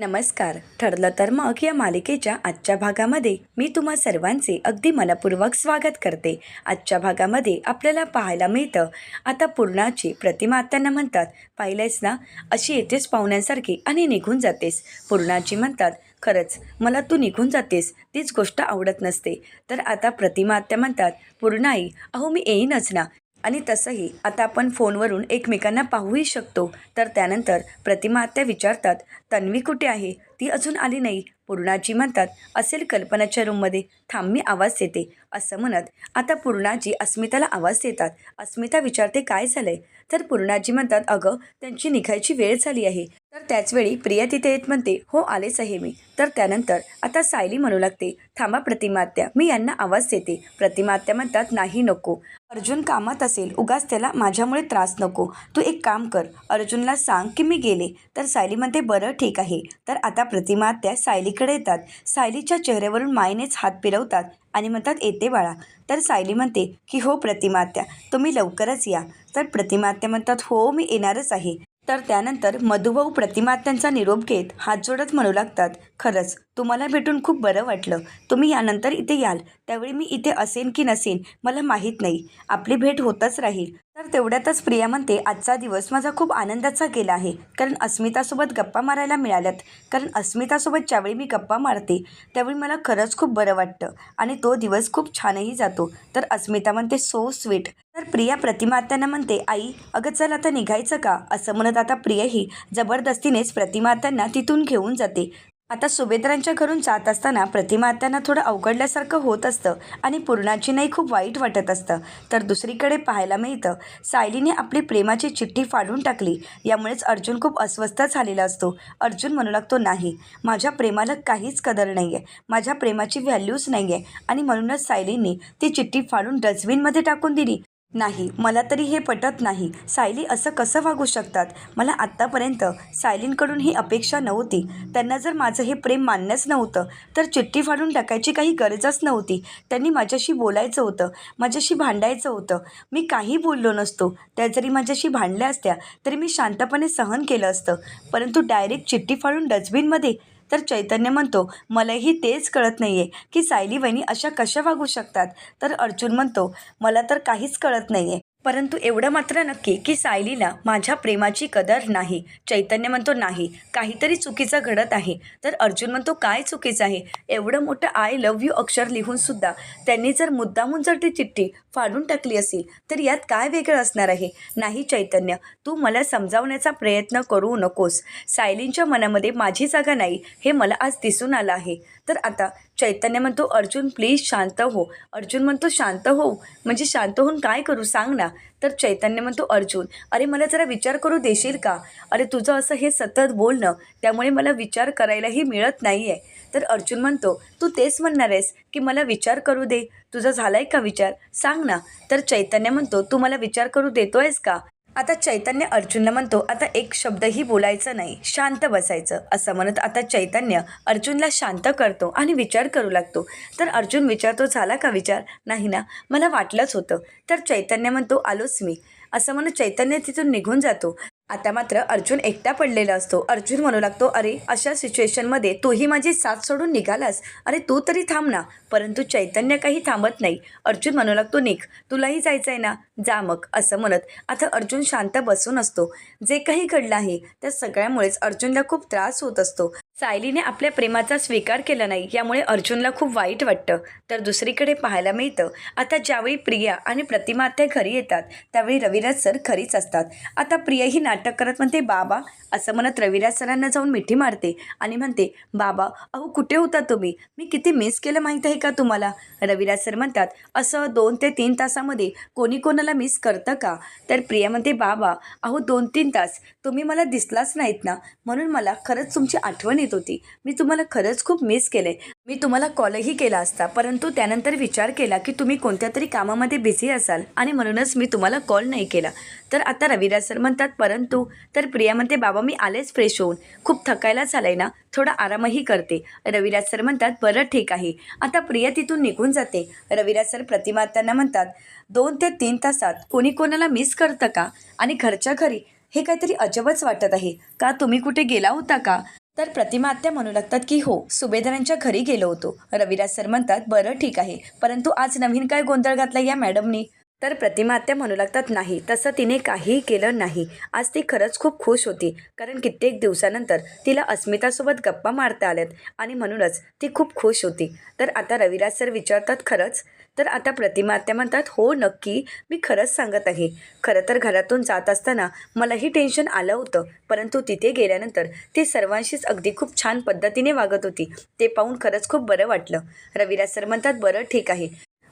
नमस्कार. ठरलं तर मग या मालिकेच्या आजच्या भागामध्ये मी तुम्हा सर्वांचे अगदी मनपूर्वक स्वागत करते. आजच्या भागामध्ये आपल्याला पाहायला मिळतं आता पूर्णाची प्रतिमा त्यांना म्हणतात पाहिलेस ना? अशी येतेस पाहुण्यांसारखी आणि निघून जातेस. पूर्णाची म्हणतात खरंच मला तू निघून जातेस. तीच गोष्ट आवडत नसते. तर आता प्रतिमा आत्या म्हणतात पूर्णाई अहो मी येईनच ना. आणि तसंही आता आपण फोनवरून एकमेकांना पाहूही शकतो. तर त्यानंतर प्रतिमा आत्या विचारतात तन्वी कुठे आहे? ती अजून आली नाही. पूर्णाजी म्हणतात असेल कल्पनाच्या रूममध्ये. थांबी आवाज देते. असं म्हणत आता पूर्णाजी अस्मिताला आवाज देतात. अस्मिता विचारते काय झालंय? तर पूर्णाजी म्हणतात अगं त्यांची निघायची वेळ झाली आहे. तर त्याचवेळी प्रिया तिथे येत म्हणते हो आलेच आहे मी. तर त्यानंतर आता सायली म्हणू लागते. थांबा प्रतिमात्या. मी यांना आवाज देते. प्रतिमात्या म्हणतात नाही नको. अर्जुन कामात असेल. उगाच त्याला माझ्यामुळे त्रास नको. तू एक काम कर. अर्जुनला सांग की मी गेले. तर सायली म्हणते बरं ठीक आहे. तर आता प्रतिमात्या सायलीकडे येतात. सायलीच्या चेहऱ्यावरून मायनेच हात फिरवतात आणि म्हणतात येते बाळा. तर सायली म्हणते की हो प्रतिमात्या. तुम्ही लवकरच या. तर प्रतिमात्या म्हणतात हो मी येणारच आहे. तर त्यानंतर मधुभाऊ प्रतिमात्यांचा निरोप घेत हात जोडत म्हणू लागतात. खरंच तुम्हाला भेटून खूप बरं वाटलं. तुम्ही यानंतर इथे याल. त्यावेळी मी इथे असेन की नसेन मला माहीत नाही. आपली भेट होतच राहील. तर तेवढ्यातच प्रिया म्हणते आजचा दिवस माझा खूप आनंदाचा गेला आहे. कारण अस्मितासोबत गप्पा मारायला मिळाल्यात. कारण अस्मितासोबत ज्यावेळी मी गप्पा मारते त्यावेळी मला खरंच खूप बरं वाटतं. आणि तो दिवस खूप छानही जातो. तर अस्मिता म्हणते सो स्वीट. तर प्रिया प्रतिमात्यांना म्हणते आई अगं चल आता निघायचं का? असं म्हणत आता प्रियाही जबरदस्तीनेच प्रतिमात्यांना तिथून घेऊन जाते. आता सुभेद्रांच्या घरून जात असताना प्रतिमात्यांना थोडं अवघडल्यासारखं होत असतं आणि पूर्णाची नाही खूप वाईट वाटत असतं. तर दुसरीकडे पाहायला मिळतं सायलीने आपली प्रेमाची चिठ्ठी फाडून टाकली. यामुळेच अर्जुन खूप अस्वस्थ झालेला असतो. अर्जुन म्हणू लागतो नाही माझ्या प्रेमाला काहीच कदर नाही आहे माझ्या प्रेमाची व्हॅल्यूच नाही आहे आणि म्हणूनच सायलीने ती चिठ्ठी फाडून डस्टबिनमध्ये टाकून दिली. नाही मला तरी हे पटत नाही. सायली असं कसं वागू शकतात? मला आत्तापर्यंत सायलींकडून ही अपेक्षा नव्हती. त्यांना जर माझं हे प्रेम मान्यच नव्हतं तर चिठ्ठी फाडून टाकायची काही गरजच नव्हती. त्यांनी माझ्याशी बोलायचं होतं माझ्याशी भांडायचं होतं. मी काही बोललो नसतो. त्या जरी माझ्याशी भांडल्या असत्या तरी मी शांतपणे सहन केलं असतं. परंतु डायरेक्ट चिठ्ठी फाडून डस्टबिनमध्ये तर चैतन्य म्हणतो मलाही तेच कळत नाही आहे की सायली वहिनी अशा कशा वागू शकतात. तर अर्जुन म्हणतो मला तर काहीच कळत नाही आहे परंतु एवढं मात्र नक्की की सायलीला माझ्या प्रेमाची कदर नाही चैतन्य म्हणतो नाही काहीतरी चुकीचं घडत आहे. तर अर्जुन म्हणतो काय चुकीचं आहे? एवढं मोठं आय लव्ह यू अक्षर लिहून सुद्धा त्यांनी जर मुद्दामून जर ती चिठ्ठी फाडून टाकली असेल तर यात काय वेगळं असणार आहे? नाही चैतन्य तू मला समजावण्याचा प्रयत्न करू नकोस. सायलींच्या मनामध्ये माझी जागा नाही हे मला आज दिसून आलं आहे. तर आता चैतन्य म्हणतो अर्जुन प्लीज शांत हो. अर्जुन म्हणतो शांत हो. म्हणजे शांत होऊन काय करू सांग ना. तर चैतन्य म्हणतो अर्जुन अरे मला जरा विचार करू देशील का? अरे तुझं असं हे सतत बोलणं त्यामुळे मला विचार करायलाही मिळत नाही आहे तर अर्जुन म्हणतो तू तेच म्हणणार आहेस की मला विचार करू दे? तुझा झालाय का विचार? सांग ना. तर चैतन्य म्हणतो तू मला विचार करू देतोयस का? आता चैतन्य अर्जुनला म्हणतो आता एक शब्दही बोलायचं नाही शांत बसायचं. असं म्हणत आता चैतन्य अर्जुनला शांत करतो आणि विचार करू लागतो. तर अर्जुन विचारतो झाला का विचार? नाही ना मला वाटलंच होतं. तर चैतन्य म्हणतो आलोच मी. असं म्हणत चैतन्य तिथून निघून जातो. आता मात्र अर्जुन एकटा पडलेला असतो. अर्जुन म्हणू लागतो अरे अशा सिच्युएशनमध्ये तूही माझी साथ सोडून निघालास? अरे तू तरी थांब ना. परंतु चैतन्य काही थांबत नाही. अर्जुन म्हणू लागतो निघ तुलाही जायचं आहे ना? जा मग असं म्हणत आता अर्जुन शांत बसून असतो. जे काही घडलं आहे त्या सगळ्यामुळेच अर्जुनला खूप त्रास होत असतो. सायलीने आपल्या प्रेमाचा स्वीकार केला नाही यामुळे अर्जुनला खूप वाईट वाटतं. तर दुसरीकडे पाहायला मिळतं आता ज्यावेळी प्रिया आणि प्रतिमा त्या घरी येतात त्यावेळी रविराज सर घरीच असतात. आता प्रिया ही नाटक करत म्हणते बाबा असं म्हणत रविराज सरांना जाऊन मिठी मारते आणि म्हणते बाबा अहो कुठे होता तुम्ही? मी किती मिस केलं माहीत आहे का तुम्हाला? रविराज सर म्हणतात असं दोन ते तीन तासामध्ये कोणी कोणाला मिस करतं का? तर प्रिया म्हणते बाबा अहो दोन तीन तास तुम्ही मला दिसलाच नाहीत ना म्हणून मला खरंच तुमची आठवण येत. होती. मी तुम्हाला खरंच खूप मिस केले मी तुम्हाला कॉलही केला असता परंतु त्यानंतर विचार केला की तुम्ही कोणत्या तरी कामामध्ये बिझी असाल आणि म्हणूनच मी तुम्हाला कॉल नाही केला. तर आता रविराज सर म्हणतात परंतु. तर प्रिया म्हणते बाबा मी आलेच फ्रेश होऊन. खूप थकायला झालंय ना? थोडा आरामही करते. रविराज सर म्हणतात बरं ठीक आहे. आता प्रिया तिथून निघून जाते. रविराज सर प्रतिमा त्यांना म्हणतात दोन ते तीन तासात कोणी कोणाला मिस करतं का? आणि घरच्या घरी हे काहीतरी अजबच वाटत आहे. का तुम्ही कुठे गेला होता का? तर प्रतिमा आत्या म्हणू लागतात की हो सुभेदारांच्या घरी गेलो होतो. रविराज सर म्हणतात बरं ठीक आहे. परंतु आज नवीन काय गोंधळ घातला या मॅडमनी? तर प्रतिमा आत्या म्हणू लागतात नाही तसं तिने काहीही केलं नाही. आज ती खरंच खूप खुश होती कारण कित्येक दिवसानंतर तिला अस्मितासोबत गप्पा मारता आल्यात आणि म्हणूनच ती खूप खुश होती. तर आता रविराज सर विचारतात खरंच? तर आता प्रतिमा आत्या म्हणतात हो नक्की मी खरंच सांगत आहे. खरं तर घरातून जात असताना मलाही टेन्शन आलं होतं परंतु तिथे गेल्यानंतर ती सर्वांशीच अगदी खूप छान पद्धतीने वागत होती. ते पाहून खरंच खूप बरं वाटलं. रविराज सर म्हणतात बरं ठीक आहे.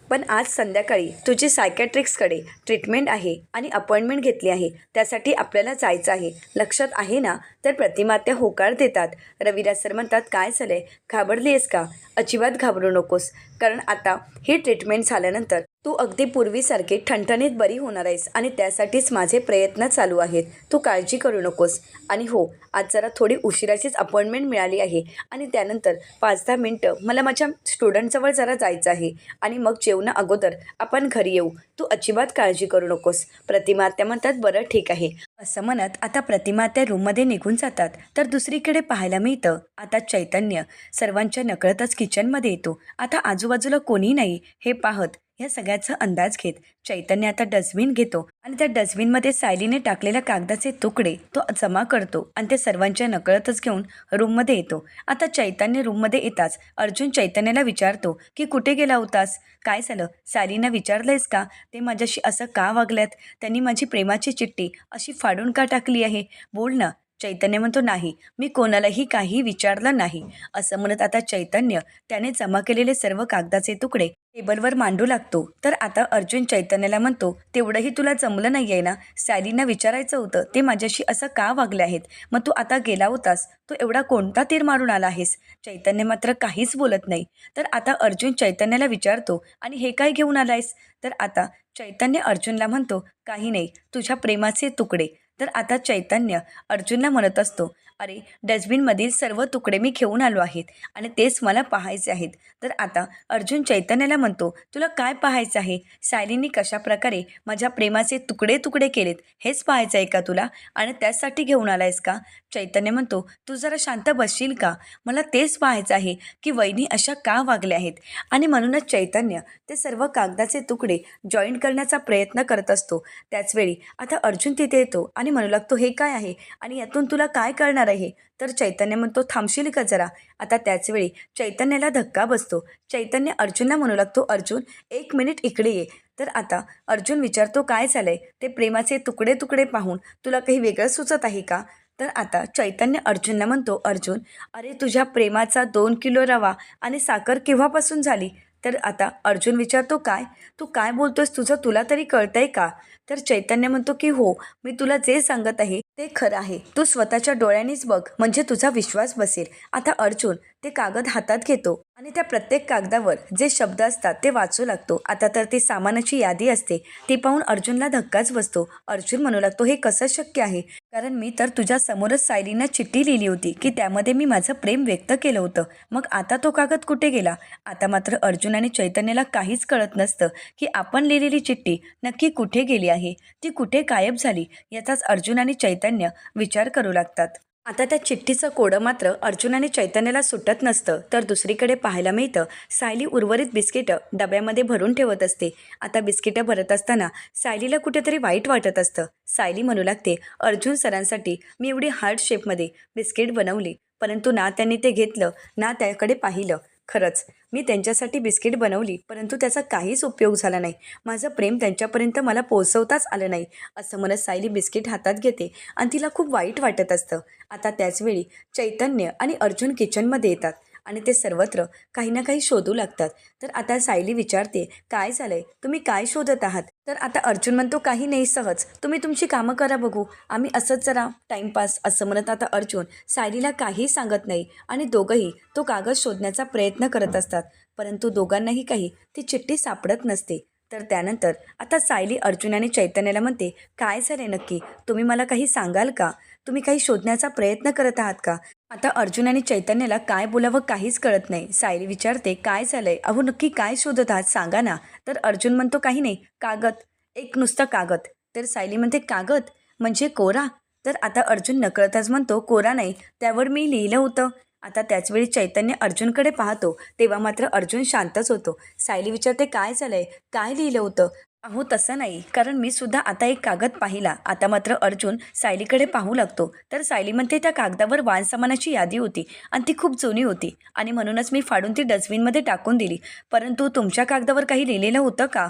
पण आज संध्याकाळी तुझी सायकॅट्रिक्सकडे ट्रीटमेंट आहे आणि अपॉइंटमेंट घेतली आहे. त्यासाठी आपल्याला जायचं आहे. लक्षात आहे ना? तर प्रतिमात्या होकार देतात. रविराज सर म्हणतात काय झालं आहे? घाबरली आहेस का? अजिबात घाबरू नकोस. कारण आता ही ट्रीटमेंट झाल्यानंतर तू अगदी पूर्वीसारखी ठणठणीत बरी होणार आहेस आणि त्यासाठीच माझे प्रयत्न चालू आहेत. तू काळजी करू नकोस. आणि हो आज जरा थोडी उशिराचीच अपॉइंटमेंट मिळाली आहे आणि त्यानंतर पाच दहा मिनटं मला माझ्या स्टुडंटजवळ जरा जायचं आहे आणि मग जेवणा अगोदर आपण घरी येऊ. तू अजिबात काळजी करू नकोस. प्रतिमा त्या म्हणतात बरं ठीक आहे. असं म्हणत आता प्रतिमा त्या रूममध्ये निघून जातात. तर दुसरीकडे पाहायला मिळतं आता चैतन्य सर्वांच्या नकळतच किचनमध्ये येतो. आता आजूबाजूला कोणी नाही हे पाहत या सगळ्याचा अंदाज घेत चैतन्य आता डस्टबिन घेतो आणि त्या डस्टबिनमध्ये सायलीने टाकलेल्या कागदाचे तुकडे तो जमा करतो आणि ते सर्वांच्या नकळतच घेऊन रूममध्ये येतो. आता चैतन्य रूममध्ये येताच अर्जुन चैतन्याला विचारतो की कुठे गेला होतास? काय झालं? सायलीनं विचारलंयस का? ते माझ्याशी असं का वागल्यात? त्यांनी माझी प्रेमाची चिठ्ठी अशी फाडून का टाकली आहे? बोल ना चैतन्य म्हणतो नाही मी कोणालाही काही विचारलं नाही. असं म्हणत आता चैतन्य त्याने जमा केलेले सर्व कागदाचे तुकडे टेबलवर मांडू लागतो. तर आता अर्जुन चैतन्याला म्हणतो तेवढंही तुला जमलं नाही आहे ना? सॅलीना विचारायचं होतं ते माझ्याशी असं का वागले आहेत? मग तू आता गेला होतास तू एवढा कोणता तीर मारून आला आहेस? चैतन्य मात्र काहीच बोलत नाही. तर आता अर्जुन चैतन्याला विचारतो आणि हे काय घेऊन आलायस? तर आता चैतन्य अर्जुनला म्हणतो काही नाही तुझ्या प्रेमाचे तुकडे. तर आता चैतन्य अर्जुनला म्हणत असतो अरे डस्टबिनमधील सर्व तुकडे मी घेऊन आलो आहेत आणि तेच मला पाहायचे आहेत. तर आता अर्जुन चैतन्याला म्हणतो तुला काय पाहायचं आहे? सायलींनी कशाप्रकारे माझ्या प्रेमाचे तुकडे तुकडे केलेत? हेच पाहायचं आहे का तुला? आणि त्यासाठी घेऊन आलायस का? चैतन्य म्हणतो तू जरा शांत बसशील का? मला तेच पाहायचं आहे की वहिनी अशा का वागल्या आहेत? आणि म्हणूनच चैतन्य ते सर्व कागदाचे तुकडे जॉईंट करण्याचा प्रयत्न करत असतो. त्याचवेळी आता अर्जुन तिथे येतो आणि म्हणू लागतो हे काय आहे? आणि यातून तुला काय जाणार आहे. तर चैतन्य म्हणतो थांबशील का जरा? आता त्याचवेळी चैतन्याला धक्का बसतो. चैतन्य अर्जुनला म्हणू लागतो अर्जुन एक मिनिट इकडे ये. तर आता अर्जुन विचारतो काय झालंय? ते प्रेमाचे तुकडे तुकडे पाहून तुला काही वेगळं सुचत आहे का? तर आता चैतन्य अर्जुनला म्हणतो अर्जुन अरे तुझ्या प्रेमाचा दोन किलो रवा आणि साखर केव्हापासून झाली? तर आता अर्जुन विचारतो काय? तू काय बोलतोयस तुझं? तुला तरी कळतंय का? तर चैतन्य म्हणतो की हो मी तुला जे सांगत आहे ते खरं आहे. तू स्वतःच्या डोळ्यांनीच बघ म्हणजे तुझा विश्वास बसेल. आता अर्जुन ते कागद हातात घेतो आणि त्या प्रत्येक कागदावर जे शब्द असतात ते वाचू लागतो. आता तर ती सामानाची यादी असते. ती पाहून अर्जुनला धक्काच बसतो. अर्जुन म्हणू लागतो हे कसं शक्य आहे? कारण मी तर तुझ्या समोरच सायलीनं चिठ्ठी लिहिली होती की त्यामध्ये मी माझं प्रेम व्यक्त केलं होतं. मग आता तो कागद कुठे गेला? आता मात्र अर्जुन आणि चैतन्याला काहीच कळत नसतं की आपण लिहिलेली चिठ्ठी नक्की कुठे गेली आहे? ती कुठे गायब झाली? याचाच अर्जुन आणि चैतन्य विचार करू लागतात. आता त्या चिठ्ठीचं कोडं मात्र अर्जुन आणि चैतन्याला सुटत नसतं तर दुसरीकडे पाहायला मिळतं. सायली उर्वरित बिस्किटं डब्यामध्ये भरून ठेवत असते. आता बिस्किटं भरत असताना सायलीला कुठेतरी वाईट वाटत असतं. सायली म्हणू लागते अर्जुन सरांसाठी मी एवढी हार्ड शेपमध्ये बिस्किट बनवली परंतु ना त्यांनी ते घेतलं ना त्याकडे पाहिलं. खरंच मी त्यांच्यासाठी बिस्किट बनवली परंतु त्याचा काहीच उपयोग झाला नाही. माझं प्रेम त्यांच्यापर्यंत मला पोहोचवताच आलं नाही असं म्हणत सायली बिस्किट हातात घेते आणि तिला खूप वाईट वाटत असतं. आता त्याचवेळी चैतन्य आणि अर्जुन किचनमध्ये येतात. आणि ते सर्वत्र काही ना काही शोधू लागतात. तर आता सायली विचारते काय झालंय? तुम्ही काय शोधत आहात? तर आता अर्जुन म्हणतो काही नाही सहज. तुम्ही तुमची कामं करा बघू. आम्ही असंच जरा टाईमपास असं म्हणत आता अर्जुन सायलीला काही सांगत नाही आणि दोघंही तो कागद शोधण्याचा प्रयत्न करत असतात. परंतु दोघांनाही काही ती चिठ्ठी सापडत नसते. तर त्यानंतर आता सायली अर्जुन आणि चैतन्याला म्हणते काय झाले नक्की? तुम्ही मला काही सांगाल का? तुम्ही काही शोधण्याचा प्रयत्न करत आहात का? आता अर्जुन आणि चैतन्याला काय बोलावं काहीच कळत नाही. सायली विचारते काय झालंय? अहो नक्की काय शोधत आहात? सांगा ना. तर अर्जुन म्हणतो काही नाही. कागद. एक नुसता कागद. तर सायली म्हणते कागद? म्हणजे कोरा? तर आता अर्जुन नकळतच म्हणतो कोरा नाही. त्यावर मी लिहिलं होतं. आता त्याचवेळी चैतन्य अर्जुनकडे पाहतो. तेव्हा मात्र अर्जुन शांतच होतो. सायली विचारते काय झालंय? काय लिहिलं होतं? अहो तसं नाही. कारण मी सुद्धा आता एक कागद पाहिला. आता मात्र अर्जुन सायलीकडे पाहू लागतो. तर सायली म्हणते त्या कागदावर वाणसामानाची यादी होती आणि ती खूप जुनी होती आणि म्हणूनच मी फाडून ती डस्टबिनमध्ये टाकून दिली. परंतु तुमच्या कागदावर काही लिहिलेलं होतं का?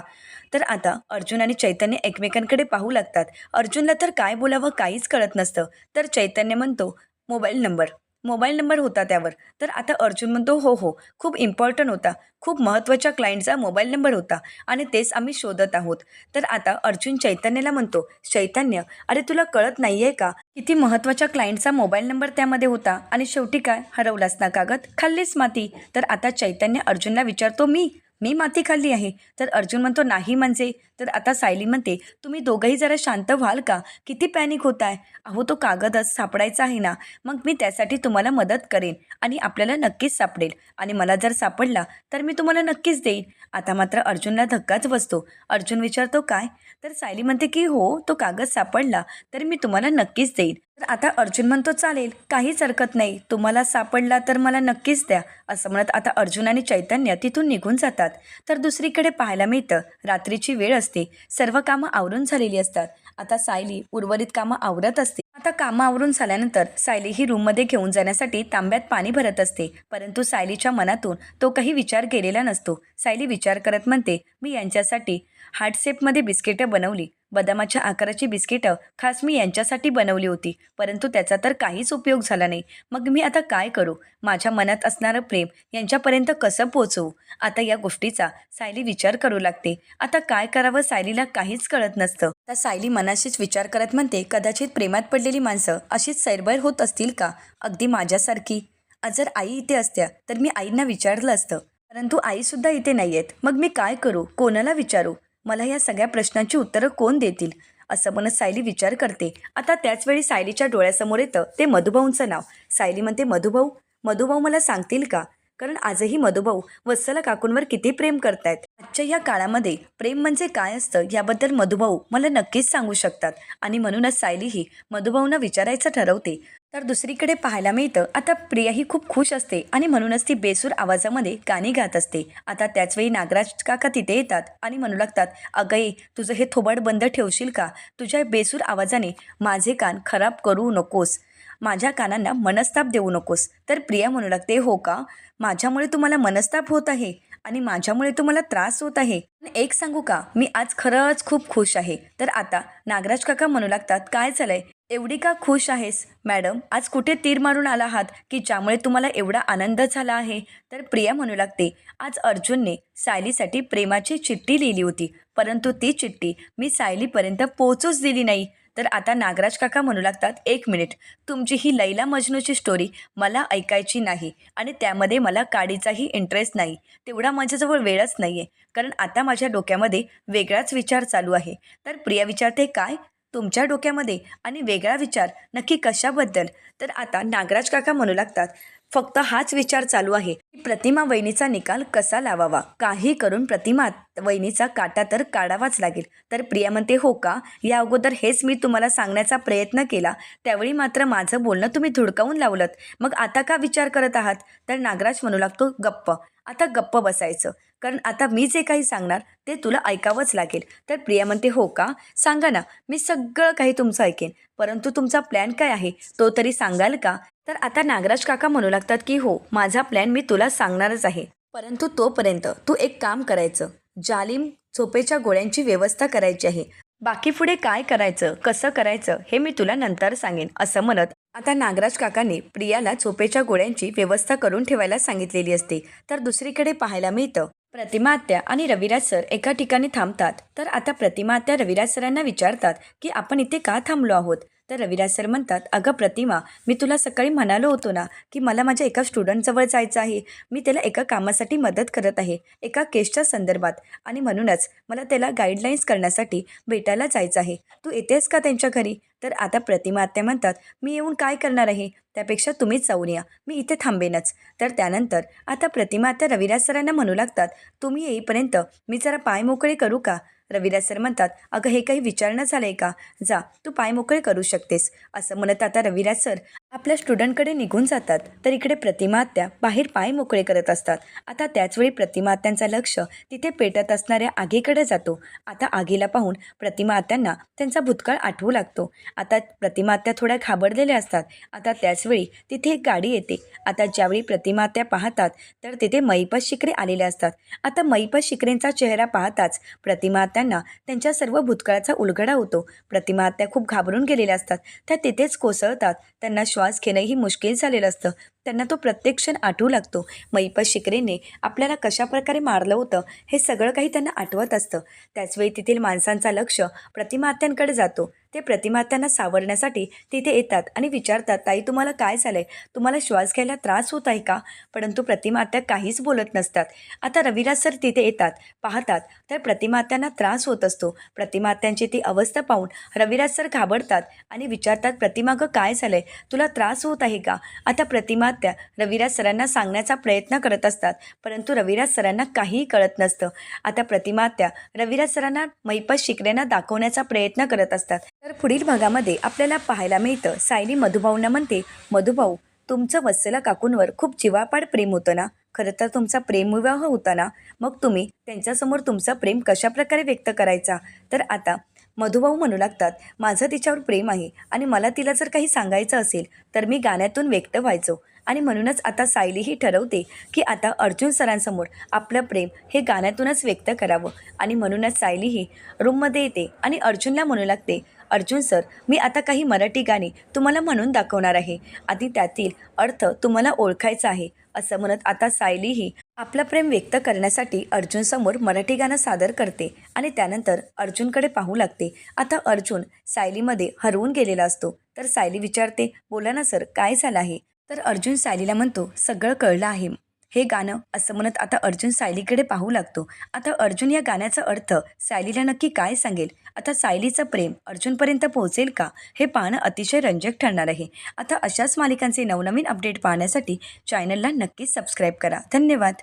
तर आता अर्जुन आणि चैतन्य एकमेकांकडे पाहू लागतात. अर्जुनला तर काय बोलावं काहीच कळत नसतं. तर चैतन्य म्हणतो मोबाईल नंबर. मोबाईल नंबर होता त्यावर. तर आता अर्जुन म्हणतो हो हो खूप इम्पॉर्टंट होता. खूप महत्त्वाच्या क्लायंटचा मोबाईल नंबर होता आणि तेच आम्ही शोधत आहोत. तर आता अर्जुन चैतन्याला म्हणतो चैतन्य अरे तुला कळत नाही आहे का किती महत्त्वाच्या क्लायंटचा मोबाईल नंबर त्यामध्ये होता? आणि शेवटी काय? हरवलास ना कागद? खाल्लीस माती. तर आता चैतन्य अर्जुनला विचारतो मी? मी माती खाल्ली आहे. तर अर्जुन म्हणतो नाही म्हणजे. तर आता सायली म्हणते तुम्ही दोघंही जरा शांत व्हाल का? किती पॅनिक होत आहे अहो तो कागदच सापडायचा आहे ना. मग मी त्यासाठी तुम्हाला मदत करेन आणि आपल्याला नक्कीच सापडेल. आणि मला जर सापडला तर मी तुम्हाला नक्कीच देईन. आता मात्र अर्जुनला धक्काच बसतो. अर्जुन विचारतो काय? तर सायली म्हणते की हो तो कागद सापडला तर मी तुम्हाला नक्कीच देईन. आता अर्जुन म्हणतो चालेल काहीच हरकत नाही. तुम्हाला सापडला तर मला नक्कीच द्या. असं म्हणत आता अर्जुन आणि चैतन्य तिथून निघून जातात. तर दुसरीकडे पाहायला मिळतं रात्रीची वेळ असते. सर्व कामं आवरून झालेली असतात. आता सायली उर्वरित कामं आवरत असते. आता कामं आवरून झाल्यानंतर सायली ही रूममध्ये घेऊन जाण्यासाठी तांब्यात पाणी भरत असते. परंतु सायलीच्या मनातून तो काही विचार केलेला नसतो. सायली विचार करत म्हणते मी यांच्यासाठी हार्टसेपमध्ये बिस्किटं बनवली. बदामाच्या आकाराची बिस्किटं खास मी यांच्यासाठी बनवली होती परंतु त्याचा तर काहीच उपयोग झाला नाही. मग मी आता काय करू? माझ्या मनात असणारं प्रेम यांच्यापर्यंत कसं पोचवू? आता या गोष्टीचा सायली विचार करू लागते. आता काय करावं सायलीला काहीच कळत नसतं. तर सायली मनाशीच विचार करत म्हणते कदाचित प्रेमात पडलेली माणसं अशीच सैरभैर होत असतील का? अगदी माझ्यासारखी. जर आई इथे असत्या तर मी आईंना विचारलं असतं. परंतु आईसुद्धा इथे नाही आहेत मग मी काय करू? कोणाला विचारू? मला या सगळ्या प्रश्नांची उत्तरं कोण देतील? असं म्हणत सायली विचार करते. आता त्याचवेळी सायलीच्या डोळ्यासमोर येतं ते मधुभाऊंचं नाव. सायली म्हणते मधुभाऊ मधुभाऊ मला सांगतील का? कारण आजही मधुभाऊ वत्सला काकूंवर किती प्रेम करतायत. आजच्या या काळामध्ये प्रेम म्हणजे काय असतं याबद्दल मधुभाऊ मला नक्कीच सांगू शकतात. आणि म्हणूनच सायलीही मधुभाऊंना विचारायचं ठरवते. तर दुसरीकडे पाहायला मिळतं आता प्रिया ही खूप खुश असते आणि म्हणूनच ती बेसूर आवाजामध्ये गाणी गात असते. आता त्याचवेळी नागराज काका तिथे येतात आणि म्हणू लागतात अगं तुझं हे थोबाड बंद ठेवशील का? तुझ्या बेसूर आवाजाने माझे कान खराब करू नकोस. माझ्या कानांना मनस्ताप देऊ नकोस. तर प्रिया म्हणू लागते हो का? माझ्यामुळे तुम्हाला मनस्ताप होत आहे आणि माझ्यामुळे तुम्हाला त्रास होत आहे. एक सांगू का? मी आज खरंच खूप खुश आहे. तर आता नागराज काका म्हणू लागतात काय चालय एवढी का खुश आहेस? मॅडम आज कुठे तीर मारून आला आहात की ज्यामुळे तुम्हाला एवढा आनंद झाला आहे? तर प्रिया म्हणू लागते आज अर्जुनने सायलीसाठी प्रेमाची चिठ्ठी लिहिली होती. परंतु ती चिठ्ठी मी सायलीपर्यंत पोहोचूच दिली नाही. तर आता नागराज काका म्हणू लागतात एक मिनिट तुमची ही लैला मजनूची स्टोरी मला ऐकायची नाही आणि त्यामध्ये मला काडीचाही इंटरेस्ट नाही. तेवढा माझ्याजवळ वेळच नाही आहे कारण आता माझ्या डोक्यामध्ये वेगळाच विचार चालू आहे. तर प्रिया विचारते काय? तुमच्या डोक्यामध्ये आणि वेगळा विचार नक्की कशाबद्दल? तर आता नागराज काका म्हणू लागतात फक्त हाच विचार चालू आहे की प्रतिमा वहिनीचा निकाल कसा लावावा? काही करून प्रतिमा वहिनीचा काटा तर काढावाच लागेल. तर प्रिया म्हणते हो का? या अगोदर हेच मी तुम्हाला सांगण्याचा प्रयत्न केला. त्यावेळी मात्र माझं बोलणं तुम्ही धुडकावून लावलं मग आता का विचार करत आहात? तर नागराज म्हणू लागतो गप्प. आता गप्प बसायचं. कारण आता मी जे काही सांगणार ते तुला ऐकावंच लागेल. तर प्रिया म्हणते हो का? सांगा ना मी सगळं काही तुमचं ऐकेन. परंतु तुमचा प्लॅन काय आहे? तो तरी सांगाल का? तर आता नागराज काका म्हणू लागतात की हो माझा प्लॅन मी तुला सांगणारच आहे. परंतु तोपर्यंत तू एक काम करायचं. जालिम झोपेच्या गोळ्यांची व्यवस्था करायची आहे. बाकी पुढे काय करायचं कसं करायचं हे मी तुला नंतर सांगेन असं म्हणत आता नागराज काकांनी प्रियाला झोपेच्या गोळ्यांची व्यवस्था करून ठेवायला सांगितलेली असते. तर दुसरीकडे पाहायला मिळतं प्रतिमा आत्या आणि रविराज सर एका ठिकाणी थांबतात. तर आता प्रतिमा आत्या रविराज सरांना विचारतात की आपण इथे का थांबलो आहोत? तर रविराज सर म्हणतात अगं प्रतिमा मी तुला सकाळी म्हणालो होतो ना की मला माझ्या एका स्टुडंटजवळ जायचं आहे. मी त्याला एका कामासाठी मदत करत आहे एका केसच्या संदर्भात. आणि म्हणूनच मला त्याला गाईडलाईन्स करण्यासाठी भेटायला जायचं आहे. तू येतेस का त्यांच्या घरी? तर आता प्रतिमा आत्या म्हणतात मी येऊन काय करणार आहे? त्यापेक्षा तुम्हीच जाऊन या. मी इथे थांबेनच. तर त्यानंतर आता प्रतिमा आत्या रविराज सरांना म्हणू लागतात तुम्ही येईपर्यंत मी जरा पाय मोकळे करू का? रविराज सर म्हणतात अगं हे काही विचारणं झालं आहे का? जा तू पाय मोकळे करू शकतेस. असं म्हणत आता रविराज सर आपल्या स्टुडंटकडे निघून जातात तर इकडे प्रतिमात्या बाहेर पाय मोकळे करत असतात. आता त्याचवेळी प्रतिमात्यांचं लक्ष तिथे पेटत असणाऱ्या आगीकडे जातो. आता आगीला पाहून प्रतिमात्यांना त्यांचा भूतकाळ आठवू लागतो. आता प्रतिमात्या थोड्या घाबरलेल्या असतात. आता त्याचवेळी तिथे एक गाडी येते. आता ज्यावेळी प्रतिमात्या पाहतात तर तिथे मैपत शिकरे आलेले असतात. आता मैपत शिकरेंचा चेहरा पाहताच प्रतिमात्यांना त्यांच्या सर्व भूतकाळाचा उलगडा होतो. प्रतिमात्या खूप घाबरून गेलेल्या असतात. त्या तिथेच कोसळतात. त्यांना श्वास घेणंही मुश्किल झालेलं असतं. त्यांना तो प्रत्येक क्षण आठवू लागतो. मैपत शिकरेने आपल्याला कशाप्रकारे मारलं होतं हे सगळं काही त्यांना आठवत असतं. त्याचवेळी तेथील माणसांचा लक्ष प्रतिमात्यांकडे जातो. ते प्रतिमात्यांना सावरण्यासाठी तिथे येतात आणि विचारतात ताई तुम्हाला काय झालंय? तुम्हाला श्वास घ्यायला त्रास होत आहे का? परंतु प्रतिमात्या काहीच बोलत नसतात. आता रविराज सर तिथे येतात पाहतात तर प्रतिमात्यांना त्रास होत असतो. प्रतिमात्यांची ती अवस्था पाहून रविराज सर घाबरतात आणि विचारतात प्रतिमागं काय झालंय? तुला त्रास होत आहे का? आता प्रतिमात्या रविराज सरांना सांगण्याचा प्रयत्न करत असतात परंतु रविराज सरांना काहीही कळत नसतं. आता प्रतिमात्या रविराज सरांना मैपत शिकऱ्यांना दाखवण्याचा प्रयत्न करत असतात. तर पुढील भागामध्ये आपल्याला पाहायला मिळतं. सायली मधुभाऊंना म्हणते मधुभाऊ तुमचं वत्सला काकूंवर खूप जिवापाड प्रेम होतं ना? खरं तर तुमचा प्रेमविवाह होता ना? मग तुम्ही त्यांच्यासमोर तुमचं प्रेम कशाप्रकारे व्यक्त करायचा? तर आता मधुभाऊ म्हणू लागतात माझं तिच्यावर प्रेम आहे आणि मला तिला जर काही सांगायचं असेल तर मी गाण्यातून व्यक्त व्हायचो. आणि म्हणूनच आता सायली ही ठरवते की आता अर्जुन सरांसमोर आपलं प्रेम हे गाण्यातूनच व्यक्त करावं. आणि म्हणूनच सायली ही रूममध्ये येते आणि अर्जुनला म्हणू लागते अर्जुन सर मी आता काही मराठी गाणी तुम्हाला म्हणून दाखवणार आहे. आधी त्यातील अर्थ तुम्हाला ओळखायचा आहे असं म्हणत आता सायलीही आपला प्रेम व्यक्त करण्यासाठी अर्जुनसमोर मराठी गाणं सादर करते आणि त्यानंतर अर्जुनकडे पाहू लागते. आता अर्जुन सायलीमध्ये हरवून गेलेला असतो. तर सायली विचारते बोला ना सर काय झालं आहे? तर अर्जुन सायलीला म्हणतो सगळं कळलं आहे. हे गाणं असं म्हणत आता अर्जुन सायलीकडे पाहू लागतो. आता अर्जुन या गाण्याचा अर्थ सायलीला नक्की काय सांगेल? आता सायलीचं प्रेम अर्जुनपर्यंत पोहोचेल का? हे पाहणं अतिशय रंजक ठरणार आहे. आता अशाच मालिकांचे नवनवीन अपडेट पाहण्यासाठी चॅनलला नक्कीच सबस्क्राईब करा. धन्यवाद.